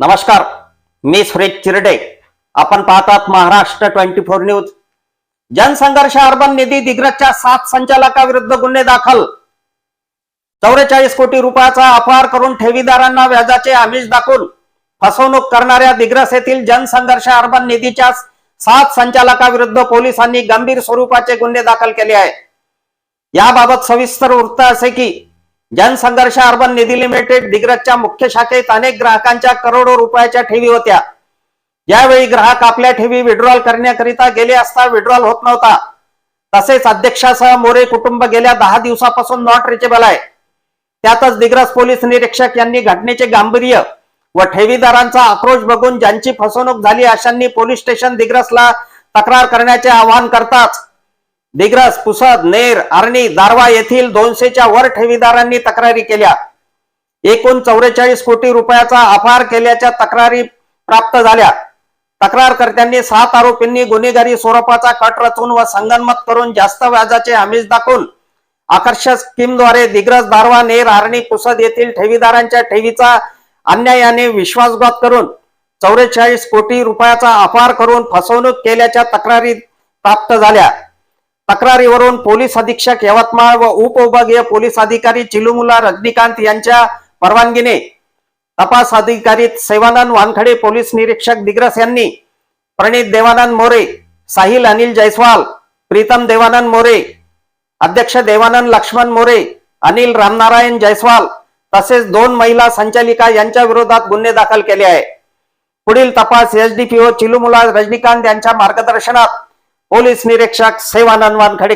नमस्कार मी सुरेश चिरडे. आपण पाहतात Maharashtra twenty four news. Jansangharsh urban Nidhi दिग्रजच्या सात संचालकाविरुद्ध गुन्हे दाखल. चौवेचाळीस कोटी रुपयाचा अपहार करून ठेवीदारांना व्याजाचे आमिष दाखवून फसवणूक करणाऱ्या दिग्रस येथील जनसंघर्ष अर्बन निधीच्या सात संचालकाविरुद्ध पोलिसांनी गंभीर स्वरूपाचे गुन्हे दाखल केले आहे याबाबत सविस्तर वृत्त असे की जनसंघर्ष अर्बन निधी लिमिटेड दिग्रजच्या मुख्य शाखेत अनेक ग्राहकांच्या करोडो रुपयाच्या ठेवी होत्या. यावेळी ग्राहक आपल्या ठेवी विड्रॉल करण्याकरिता गेले असता विड्रॉल होत नव्हता. तसेच अध्यक्षासह मोरे कुटुंब गेल्या दहा दिवसापासून नॉट रिचेबल आहे. त्यातच दिग्रज पोलीस निरीक्षक यांनी घटनेचे गांभीर्य व ठेवीदारांचा आक्रोश बघून ज्यांची फसवणूक झाली अशांनी पोलीस स्टेशन दिग्रसला तक्रार करण्याचे आवाहन करताच दिग्रस पुसद नेर आर्णी दारवा येथील दोनशेच्या वर ठेवीदारांनी तक्रारी केल्या. एकूण चौवेचाळीस कोटी रुपयाचा अपहार केल्याच्या तक्रारी प्राप्त झाल्या. तक्रारकर्त्यांनी सात आरोपींनी गुन्हेगारी स्वरूपाचा कट रचून व संगनमत करून जास्त व्याजाचे आमिष दाखवून आकर्षक स्कीमद्वारे दिग्रस दारवा नेर आर्णी पुसद येथील ठेवीदारांच्या ठेवीचा अन्यायाने विश्वासघात करून चौवेचाळीस कोटी रुपयाचा अपहार करून फसवणूक केल्याच्या तक्रारी प्राप्त झाल्या. तक्रारीवरून पोलीस अधीक्षक यवतमाळ व उपविभागीय पोलीस अधिकारी चिलुमुला रजनीकांत यांच्या परवानगीने तपास अधिकारी सेवानंद वानखडे पोलीस निरीक्षक दिग्रस यांनी प्रणित देवानंद मोरे साहिल अनिल जयस्वाल प्रीतम देवानंद मोरे अध्यक्ष देवानंद लक्ष्मण मोरे अनिल रामनारायण जयस्वाल तसेच दोन महिला संचालिका यांच्या विरोधात गुन्हे दाखल केले आहे पुढील तपास एसडीपीओ चिलुमुला रजनीकांत यांच्या मार्गदर्शनात पोलीस निरीक्षक सेवानंद वानखडे